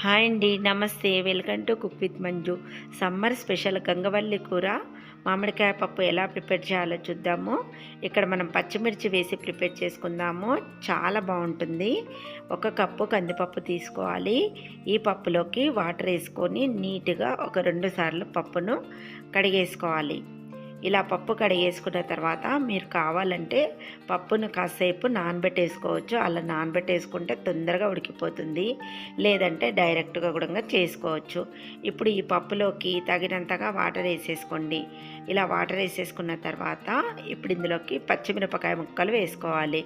Hi అండి నమస్తే. Welcome to cook with Manju. Summer special గంగవల్లి కూర. మామిడికాయ పప్పు ఎలా ప్రిపేర్ చేయాలో చూద్దాము. ఇక్కడ మనం పచ్చిమిర్చి వేసి ప్రిపేర్ చేసుకుందాము. చాలా బాగుంటుంది. ఒక కప్పు కందిపప్పు తీసుకోవాలి. ఈ పప్పులోకి వాటర్ వేసుకొని నీట్గా ఒక రెండు సార్లు పప్పును కడిగేసుకోవాలి. ఇలా పప్పు కడిగేసుకున్న తర్వాత మీరు కావాలంటే పప్పును కాసేపు నానబెట్టేసుకోవచ్చు. అలా నానబెట్టేసుకుంటే తొందరగా ఉడికిపోతుంది. లేదంటే డైరెక్ట్గా కూడా చేసుకోవచ్చు. ఇప్పుడు ఈ పప్పులోకి తగినంతగా వాటర్ వేసేసుకోండి. ఇలా వాటర్ వేసేసుకున్న తర్వాత ఇప్పుడు ఇందులోకి పచ్చిమిరపకాయ ముక్కలు వేసుకోవాలి.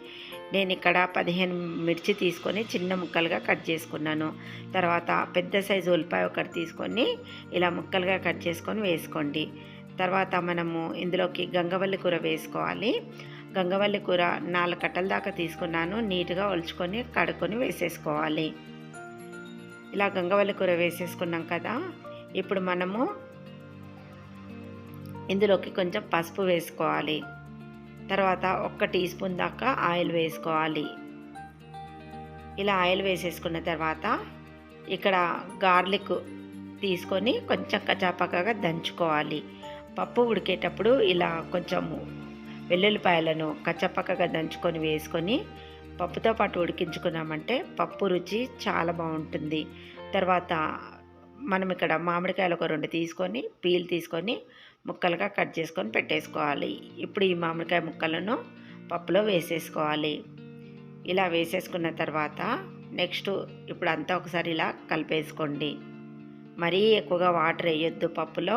నేను ఇక్కడ పదిహేను మిర్చి తీసుకొని చిన్న ముక్కలుగా కట్ చేసుకున్నాను. తర్వాత పెద్ద సైజు ఉల్లిపాయ ఒకటి తీసుకొని ఇలా ముక్కలుగా కట్ చేసుకొని వేసుకోండి. తర్వాత మనము ఇందులోకి గంగవల్లి కూర వేసుకోవాలి. గంగవల్లి కూర నాలుగు కట్టల దాకా తీసుకున్నాను. నీట్గా ఒలుచుకొని కడుక్కొని వేసేసుకోవాలి. ఇలా గంగవల్లి కూర వేసేసుకున్నాం కదా. ఇప్పుడు మనము ఇందులోకి కొంచెం పసుపు వేసుకోవాలి. తర్వాత ఒక్క టీ స్పూన్ దాకా ఆయిల్ వేసుకోవాలి. ఇలా ఆయిల్ వేసేసుకున్న తర్వాత ఇక్కడ గార్లిక్ తీసుకొని కొంచెం కచాపకగా దంచుకోవాలి. పప్పు ఉడికేటప్పుడు ఇలా కొంచెం వెల్లుల్లిపాయలను కచ్చపక్కగా దంచుకొని వేసుకొని పప్పుతో పాటు ఉడికించుకున్నామంటే పప్పు రుచి చాలా బాగుంటుంది. తర్వాత మనం ఇక్కడ మామిడికాయలు ఒక రెండు తీసుకొని పీల్ తీసుకొని ముక్కలుగా కట్ చేసుకొని పెట్టేసుకోవాలి. ఇప్పుడు ఈ మామిడికాయ ముక్కలను పప్పులో వేసేసుకోవాలి. ఇలా వేసేసుకున్న తర్వాత నెక్స్ట్ ఇప్పుడు అంతా ఒకసారి ఇలా కలిపేసుకోండి. మరీ ఎక్కువగా వాటర్ వేయొద్దు పప్పులో.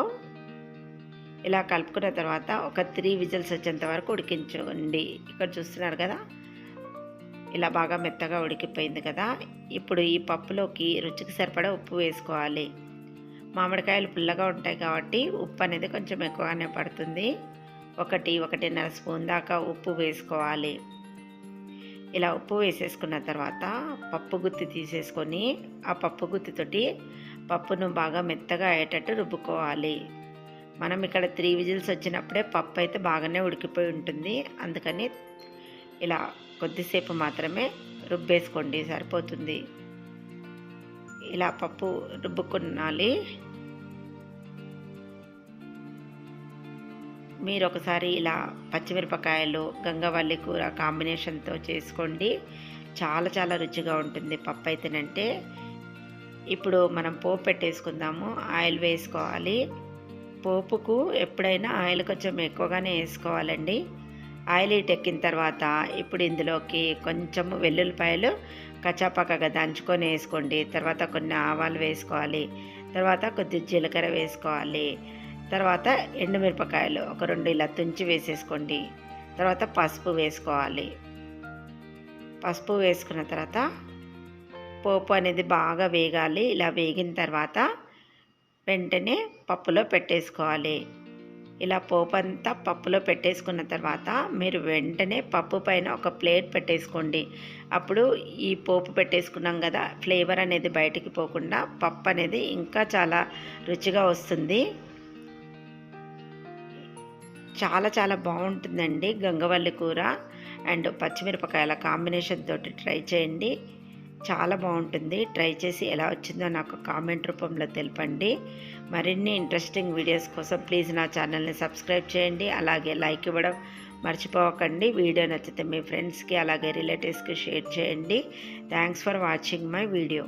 ఇలా కలుపుకున్న తర్వాత ఒక త్రీ విజిల్స్ వచ్చేంత వరకు ఉడికించండి ఇక్కడ చూస్తున్నారు కదా? ఇలా బాగా మెత్తగా ఉడికిపోయింది కదా? ఇప్పుడు ఈ పప్పులోకి రుచికి సరిపడా ఉప్పు వేసుకోవాలి. మామిడికాయలు పుల్లగా ఉంటాయి కాబట్టి ఉప్పు అనేది కొంచెం ఎక్కువగానే పడుతుంది. ఒకటి ఒకటిన్నర స్పూన్ దాకా ఉప్పు వేసుకోవాలి. ఇలా ఉప్పు వేసేసుకున్న తర్వాత పప్పు గుత్తి తీసేసుకొని ఆ పప్పు గుత్తితోటి పప్పును బాగా మెత్తగా అయ్యేటట్టు రుబ్బుకోవాలి. మనం ఇక్కడ త్రీ విజిల్స్ వచ్చినప్పుడే పప్పు అయితే బాగానే ఉడికిపోయి ఉంటుంది. అందుకని ఇలా కొద్దిసేపు మాత్రమే రుబ్బేసుకోండి సరిపోతుంది. ఇలా పప్పు రుబ్బుకున్నాలి. మీరు ఒకసారి ఇలా పచ్చిమిరపకాయలు గంగవల్లి కూర కాంబినేషన్తో చేసుకోండి. చాలా చాలా రుచిగా ఉంటుంది పప్పు అయితేనంటే. ఇప్పుడు మనం పోపు పెట్టేసుకుందాము ఆయిల్ వేసుకోవాలి. పోపుకు ఎప్పుడైనా ఆయిల్ కొంచెం ఎక్కువగానే వేసుకోవాలండి. ఆయిల్ ఎక్కిన తర్వాత ఇప్పుడు ఇందులోకి కొంచెం వెల్లుల్లిపాయలు కచ్చాపక్కగా దంచుకొని వేసుకోండి. తర్వాత కొన్ని ఆవాలు వేసుకోవాలి. తర్వాత కొద్ది జీలకర్ర వేసుకోవాలి. తర్వాత ఎండుమిరపకాయలు ఒక రెండు ఇలా తుంచి వేసేసుకోండి. తర్వాత పసుపు వేసుకోవాలి. పసుపు వేసుకున్న తర్వాత పోపు అనేది బాగా వేగాలి. ఇలా వేగిన తర్వాత వెంటనే పప్పులో పెట్టేసుకోవాలి. ఇలా పోపు అంతా పప్పులో పెట్టేసుకున్న తర్వాత మీరు వెంటనే పప్పు పైన ఒక ప్లేట్ పెట్టేసుకోండి. అప్పుడు ఈ పోపు పెట్టేసుకున్నాం కదా ఫ్లేవర్ అనేది బయటికి పోకుండా పప్పు అనేది ఇంకా చాలా రుచిగా వస్తుంది. చాలా చాలా బాగుంటుందండి గంగవల్లి కూర. అండ్ పచ్చిమిరపకాయల కాంబినేషన్ తోటి ట్రై చేయండి. చాలా బాగుంటుంది. ట్రై చేసి ఎలా వచ్చిందో నాకు కామెంట్ రూపంలో తెలపండి. మరిన్ని ఇంట్రెస్టింగ్ వీడియోస్ కోసం ప్లీజ్ నా ఛానల్ని సబ్స్క్రైబ్ చేయండి. అలాగే లైక్ ఇవ్వడం మర్చిపోకండి. వీడియో నచ్చితే మీ ఫ్రెండ్స్కి అలాగే రిలేటివ్స్కి షేర్ చేయండి. Thanks for watching my video.